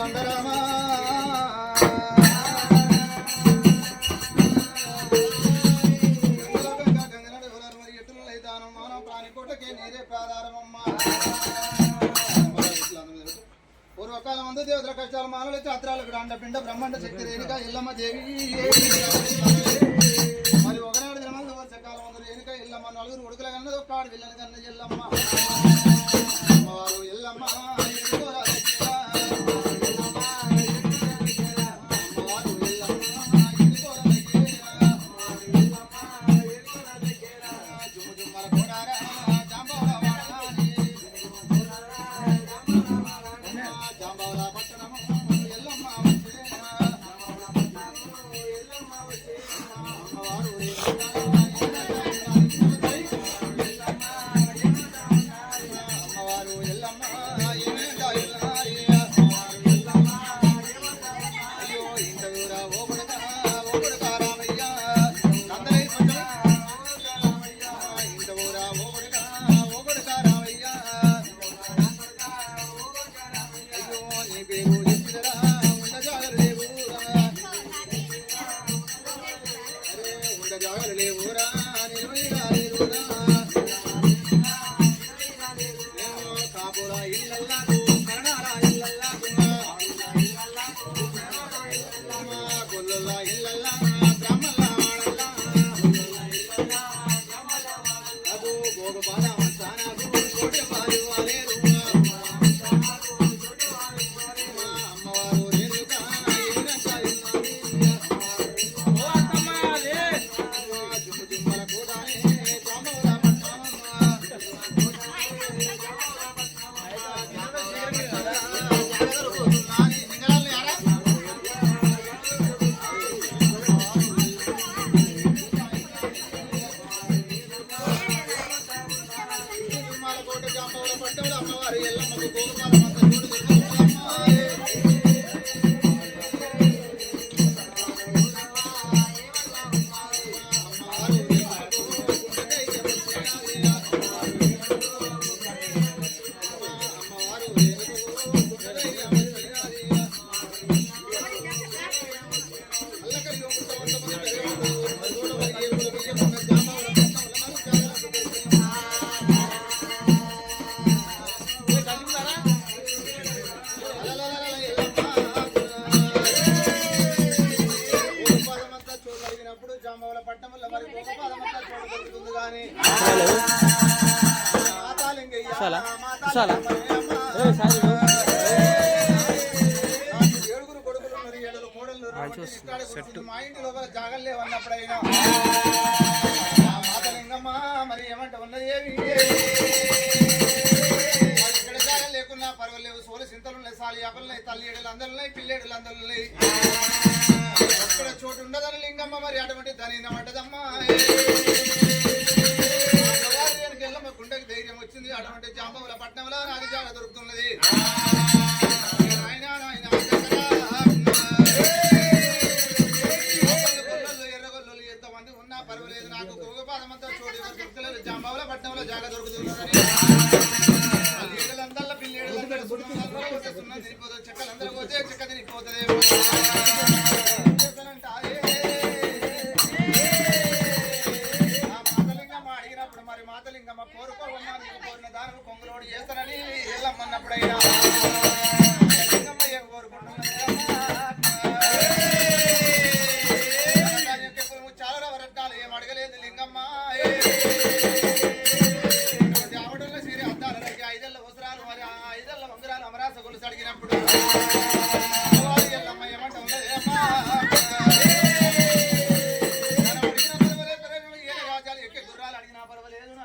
కోదండరామా పూర్వకాలం అందు దేవతల కష్టాలు మానవుల చాత్రాలు గ్రాండ పిండ బ్రహ్మాండ శక్తి రేణుక ఇల్లమ్మ దేవి మరి ఒకనాడు జనమందు వర్షకాలం అందు రేణుక ఇల్లమ్మ నలుగురు ఉడుకుల కన్నది ఒక్కాడు విల్లని కన్నది ఎల్లమ్మ అమ్మవారు ఎల్లమ్మ கோட்டை அம்மாவோட பட்டவள அம்மாவாரு எல்லாம் நமக்கு கோபமாக మా ఇంటి లోపల లేవన్నప్పుడైనా మాతలింగమ్మ మరి ఏమంట ఉన్నది ఏమి? ఇక్కడ జాగలు లేకున్నా పర్వాలేవు సోలు సింతలున్నాయి సాలి అపలున్నాయి తల్లి ఏడులు అందరున్నాయి పిల్లేడులు అందరున్నాయి ఇక్కడ చోటు ఉండదని లింగమ్మ మరి అటువంటి దాని గుండెకి ధైర్యం వచ్చింది. అటువంటి జాంబవుల పట్నంలో నాకు జాగ దొరుకుతున్నది.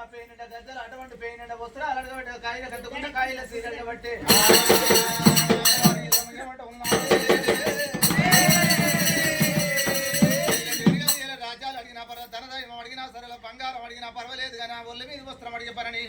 పెయిన్ నా పేనిండ గద్దలు అటువంటి పేనిండ వస్త్రాలు అలాంటి కాయలు కట్టుకుంటే కాయలు సీర అడగబట్టి రాజ్యాలు అడిగినా పర్వాలేదు ధనదైవం అడిగినా సరే బంగారం అడిగినా పర్వాలేదు కానీ ఒళ్ళు మీద వస్త్రం అడిగే పరని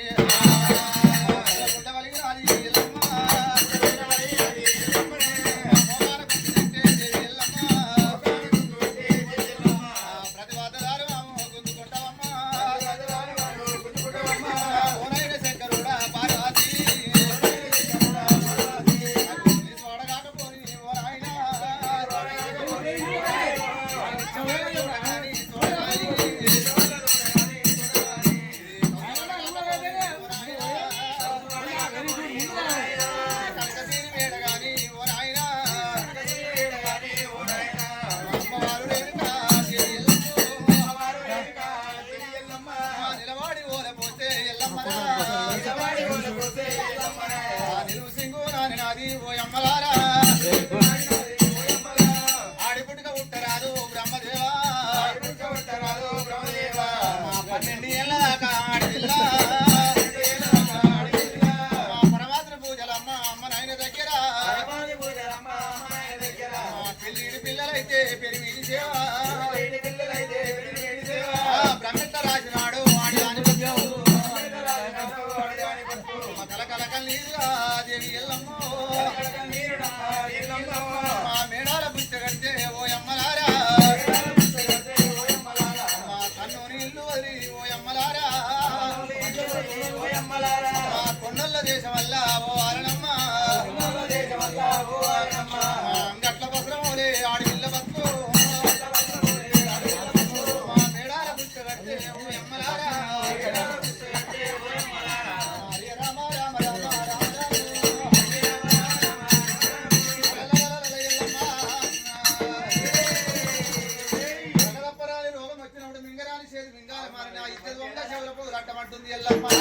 దేశం వల్ల ఓ అరణమ్మ గట్ల బసరమోలే ఆడపిల్ల బతుకు మేడాల పుచ్చగట్టే ఓ ఎమ్మలారా మింగరాని చేతి మింగాల మారిన ఇద్దరు వంద చెవులకు రట్టమంటుంది ఎల్లమ్మ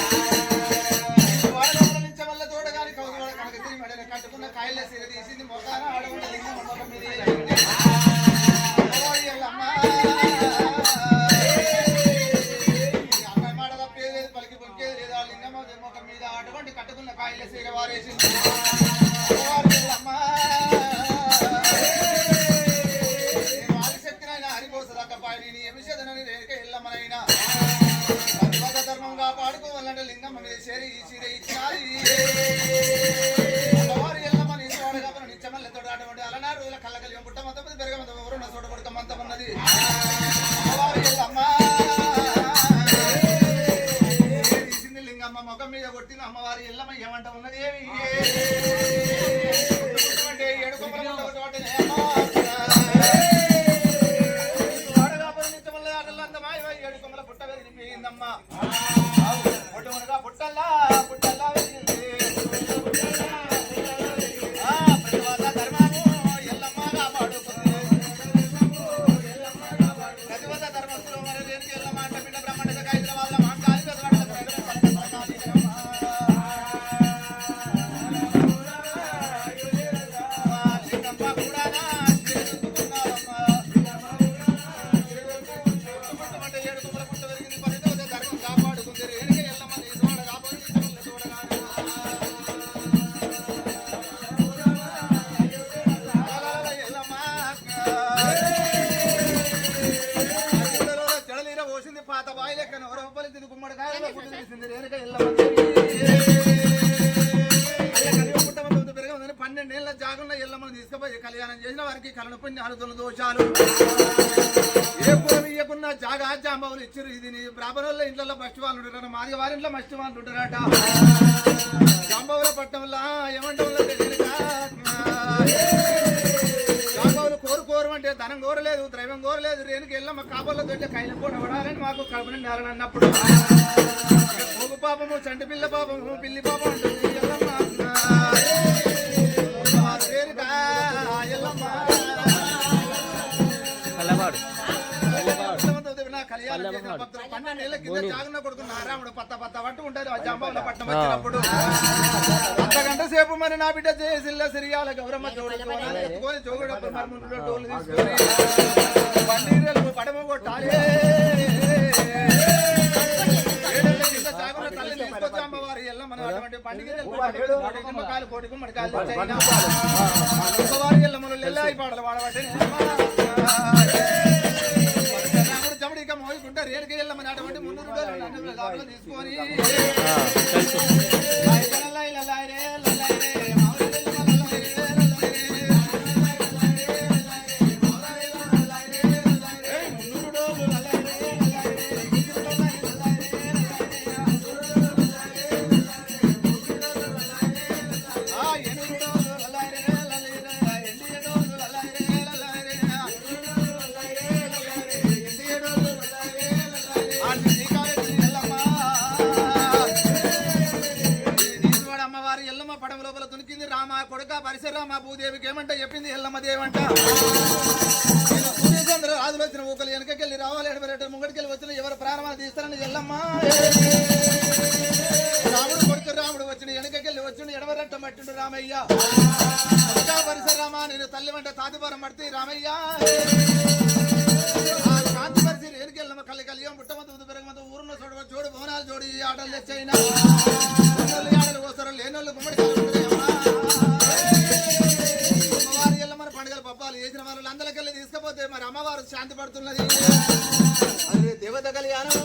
మొత్తం మీద కొట్టిన అమ్మవారి ఎల్లమ్మ ఏమంట ఉన్నది ఏమి ఏడు కొమ్మల పుట్ట వెలిగిపోయిందమ్మా పుట్టల్లా కన్నా ఎవరో ఒప్పలేదు గుమ్మడి కాయలో పన్నెండేళ్ళ జాగున్న ఇళ్ళమ్మను తీసుకుపోయి కళ్యాణం చేసిన వారికి కలనపుణ్యాలు తొలి దోషాలు. ఏ పూర్వం ఇయ్యకున్న జాగా జాంబావులు ఇచ్చారు ఇది నీ బ్రాహ్మణుల ఇంట్లో ఫస్ట్ వాళ్ళు ఉంటారు మాది వారింట్లో మస్ట్ వాళ్ళు ఉంటారట. జాంబావుల పట్టణంలో ఏమంటే లేదు ద్రవ్యం కోరలేదు రేణుకి వెళ్ళమ్మ కాపల్లో దొడ్డ కైలపూట పడాలని మాకు కడుపు నిండాలని పాపము చంటి పిల్ల పాపము పిల్లి పాపం ఉంటుంది అంతకంటే సేపు మరి నా బిడ్డ చేసిల్ల సిరియాల గౌరమ్మ చూడుకోవాలి చూడప్పుడు మరి ముందు డోలు తీసుకొని పండిరలు పడమ కొట్టాలి. పండుగ కోటి గుమ్మడికాయలు పాడలు వాడబట్టి తీసుకుంటే రేటుకి వెళ్ళమని అటువంటి మున్నూరు తీసుకొని మా భూదేవికి ఏమంట చెప్పింది? ఎల్లమ్మ దేవంట రాజులు వచ్చిన ఊకలు వెనకకెళ్ళి రావాలి ఎడబెట్టారు ముంగడికెళ్ళి వచ్చిన ఎవరు ప్రారంభాలు తీస్తారని ఎల్లమ్మ. రాముడు కొడుకు రాముడు వచ్చిన వెనకకెళ్ళి వచ్చిండు ఎడవరట్టం పట్టిండు రామయ్య. పరిసరామా నేను తల్లి వెంట తాతిపురం పడితే రామయ్య. కాంతి పరిసి రేణుకెళ్ళమ్మ కళ్ళు కలియం పుట్టమంత పెరగమంత ఊరున్న చూడ జోడు భవనాలు జోడి ఆటలు తెచ్చైనా లేనోళ్ళు గుమ్మడి పండుగలు పప్పాలు చేసిన వాళ్ళందరికీ తీసుకపోతే మరి అమ్మవారు శాంతి పడుతున్నది. అదే దేవత దేవత కళ్యాణం.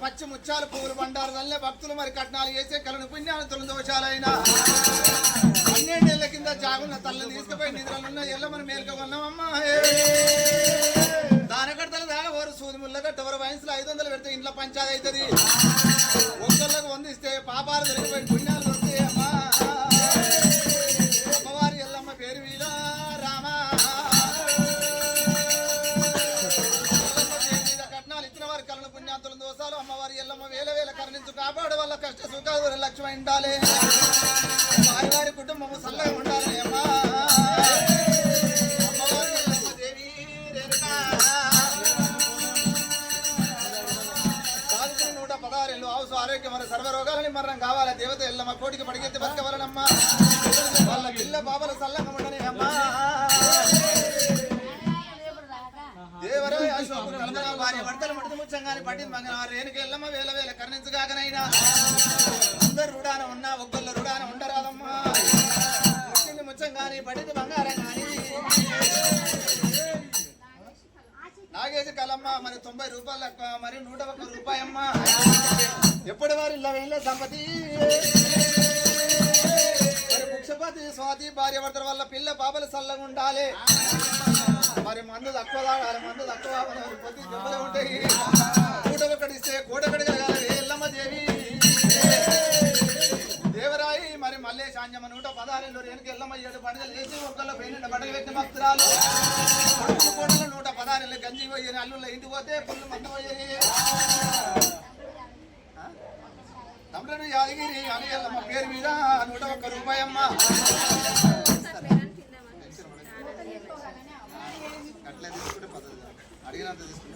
పచ్చి ముత్యాలు పువ్వులు బండారు తల్లే భక్తులు మరి కట్నాలు చేసే కలను పుణ్యాలు తొలి దోషాలైన పన్నెండేళ్ళ కింద జాగున్న తల్లి తీసుకుపోయి నిద్రలున్న ఎల్లమ్మని మేల్కొన్నామమ్మా దానకడతలు దాని వారు సూది ముళ్ళగట్ట వయసులో ఐదు వందలు పెడితే ఇంట్లో పంచాది అవుతుంది. కావాల? దేవత ఎల్లమ్మ కోటికి పడిగెత్తి బతకవలనమ్మా. వాళ్ళ పిల్ల బాబల చల్లగా ఉండని అమ్మా. దేవరే అశోకుడు కలమన భార్య భర్తలు మడిది ముచ్చంగాని పట్టింది మంగళ రేణుకి ఎల్లమ్మ వేల వేల కరుణించగాకనైనా. అందరు రుడాన ఉన్నా ఒక్కళ్ళు రుడాన ఉండరాదమ్మా. ముచ్చింది ముచ్చంగాని పట్టింది బంగారం కానీ నాగేసి కలమ్మ మరి తొంభై రూపాయలు మరి నూట ఒక్క రూపాయమ్మ. ఎప్పటి వారి ఇలా వెళ్ళే సంపతి? మరి స్వాతి భార్య భర్తల వల్ల పిల్ల పాపలు చల్లగా ఉండాలి మరి మందు తక్కువ తాగాలి మందు తక్కువ పొద్దు దెబ్బలు ఉంటాయి. కూటలు కడిస్తే కూట కడగాలి ఎల్లమ్మ దేవి? దేవరాయి మరి మళ్ళీ సాంజమ్మ నూట పదహారులో రేణుకి ఎల్లమ్మ ఏడు పండుగలు చేసి ఒక్కళ్ళు పెయిన బట్టలు పెట్టిన భక్తురాలు. కొడుకు నూట పదహారులో గంజి పోయి అల్లుళ్ళ ఇంటికి పోతే పళ్ళు మంది పోయి తమ్ముడు యాదగిరి అని ఎల్లమ్మ పేరు మీద నూట ఒక్క రూపాయమ్మ. అట్లా తీసుకుంటే పద్ధతి అడిగినంత తీసుకుంటే